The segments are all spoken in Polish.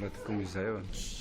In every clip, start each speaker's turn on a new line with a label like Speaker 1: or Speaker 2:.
Speaker 1: Câmara como Comiseu.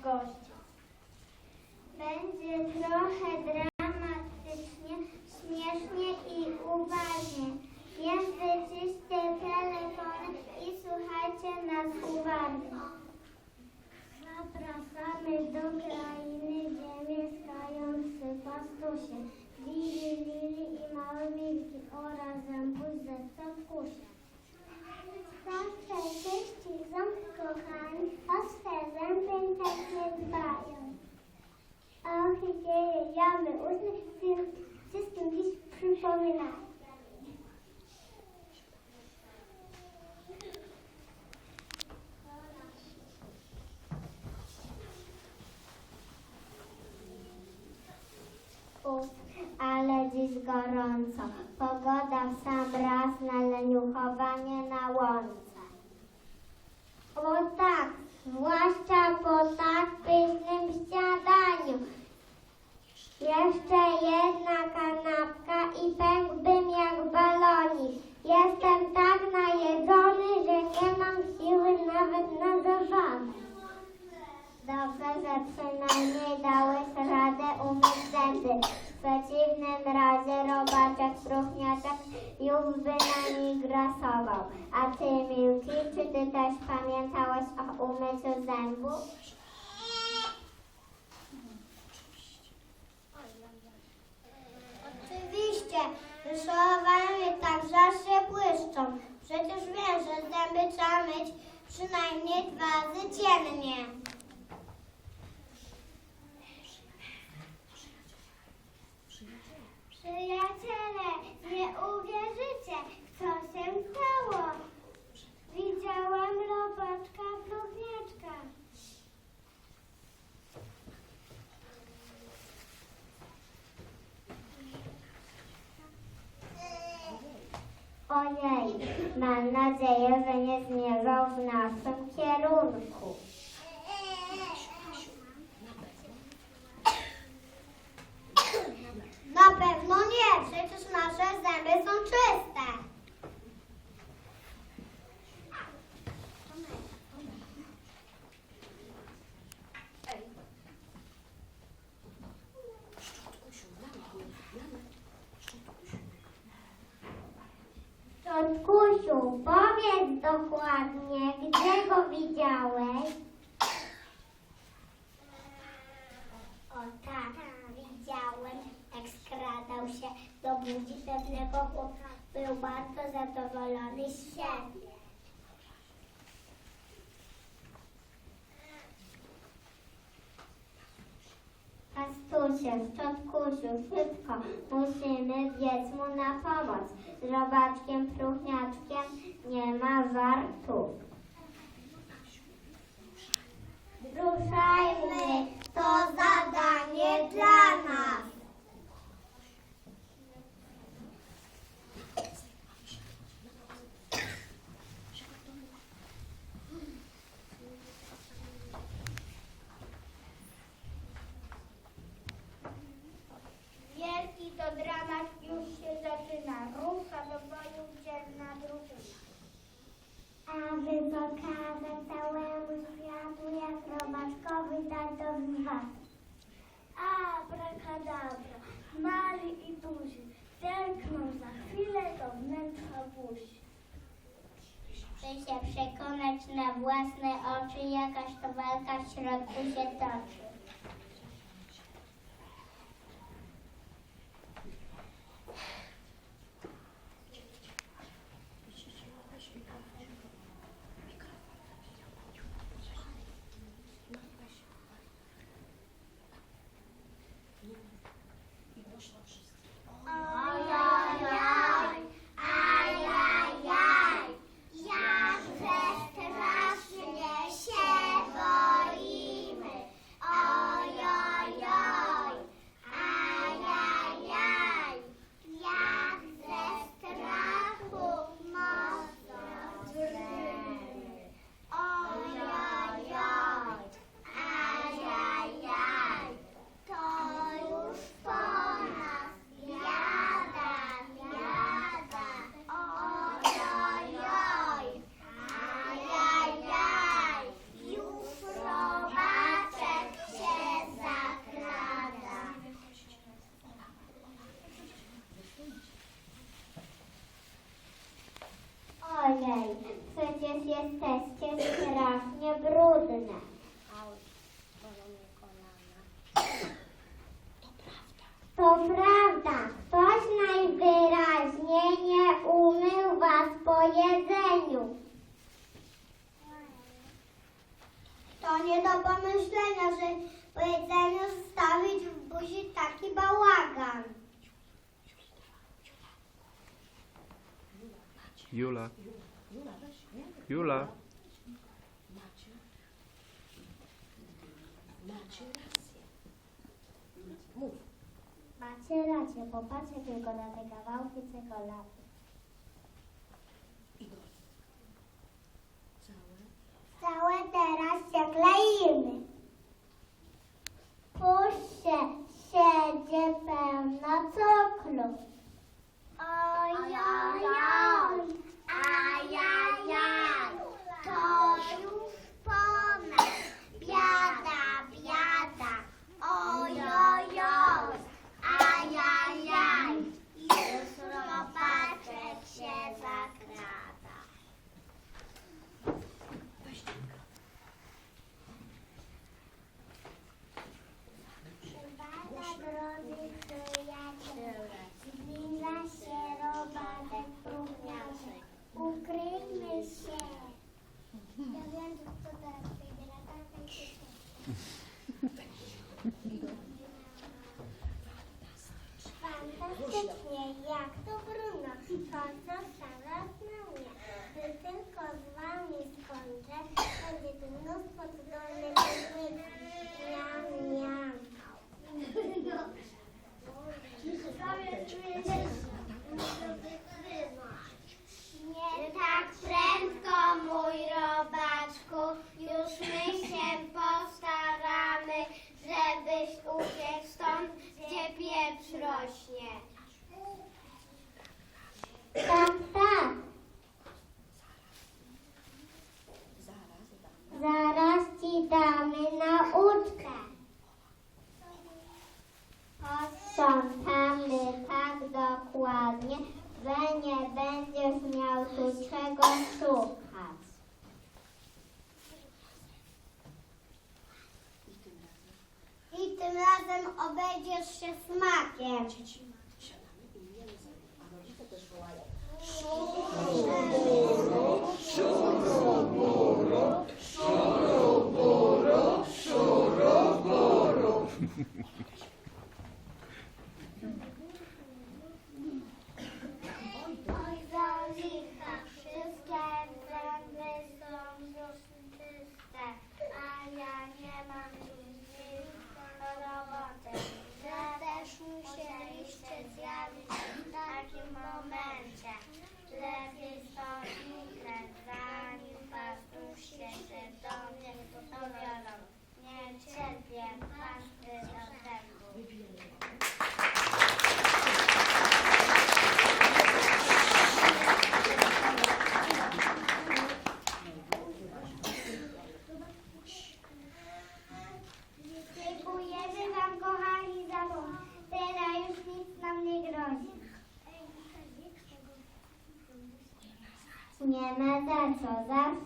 Speaker 1: Tu zagości. Będzie trochę dramatycznie, śmiesznie i uważnie. Więc wyciście telefony i słuchajcie nas uważnie. Zapraszamy do krainy, gdzie mieszkają trzy pastusie. Lili, Lili i małe Milki oraz zębuś ze stopkusie. Zawsze czyści ząb kochani, o swe zęby tak nie dbają. O higienie jamy wszy- wszystkim dziś przypominają. Ale dziś gorąco. Pogoda w sam raz na leniuchowanie na łące. O tak, zwłaszcza po tak pysznym śniadaniu. Jeszcze jedna kanapka i pękłbym jak balonik. Jestem tak najedzony, że nie mam siły nawet na zabawę. Dobrze, że przynajmniej dałeś radę umyć zęby. W przeciwnym razie robaczek próchniaczek już by na nich grasował. A też pamiętałeś o umyciu zębów? Oczywiście, mnie tak zawsze błyszczą. Przecież wiem, że zęby trzeba myć przynajmniej dwa razy dziennie. Mam nadzieję, że nie zmierzał w naszym kierunku. Na pewno nie, przecież nasze zęby są czyste. Czotkusiu, powiedz dokładnie, gdzie go widziałeś? O tak, widziałem, jak skradał się do budzi pewnego chłopca. Był bardzo zadowolony z siebie. Pastusie, Czotkusiu, szybko, musimy biec mu na pomoc. Z robaczkiem próchniaczkiem nie ma żartów. Ruszajmy, to zadanie dla nas. Się przekonać na własne oczy, jakaż to walka w środku się toczy. Nie do pomyślenia, że po jedzeniu zostawić w buzi taki bałagan.
Speaker 2: Jula. Jula.
Speaker 1: Macie rację, popatrzcie tylko na te kawałki czekolady. Teraz się kleimy. Puśćcie, siedzie pełno cukru. Ojojoj, ajajaj, Fantastycznie, jak to Bruno, to została na mnie. Gdy tylko z wami skończę, będzie tu mnóstwo cudownych odmyków. Miam, miam. Nie tak prędko, mój rok.
Speaker 3: Rośnie.
Speaker 1: Tak, tak. Zaraz ci damy nauczkę. Posprzątamy tak dokładnie, że nie będziesz miał tu czego szukać.
Speaker 3: gdzieś się smakiem.
Speaker 1: Szoroboro, szoroboro, szoroboro.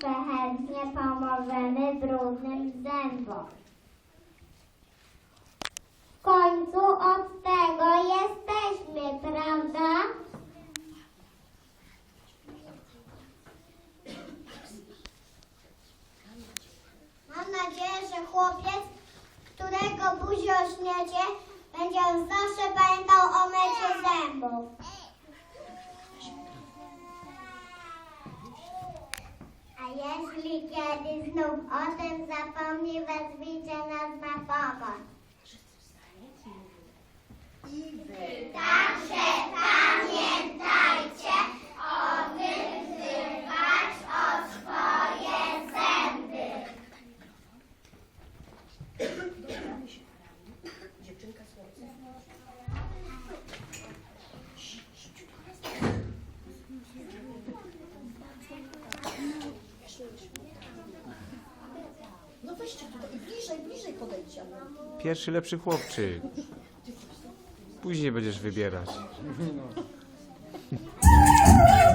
Speaker 1: Zawsze chętnie pomożemy brudnym zębom. W końcu od tego jesteśmy, prawda?
Speaker 3: Mam nadzieję, że chłopiec, którego buzi ośmiecie, będzie zawsze pamiętał o myciu zębów.
Speaker 1: Jeśli kiedy znów o tym zapomni, wezwijcie nas na pomoc.
Speaker 3: Także pamiętajcie
Speaker 2: Pierwszy lepszy chłopczyk. Później będziesz wybierać.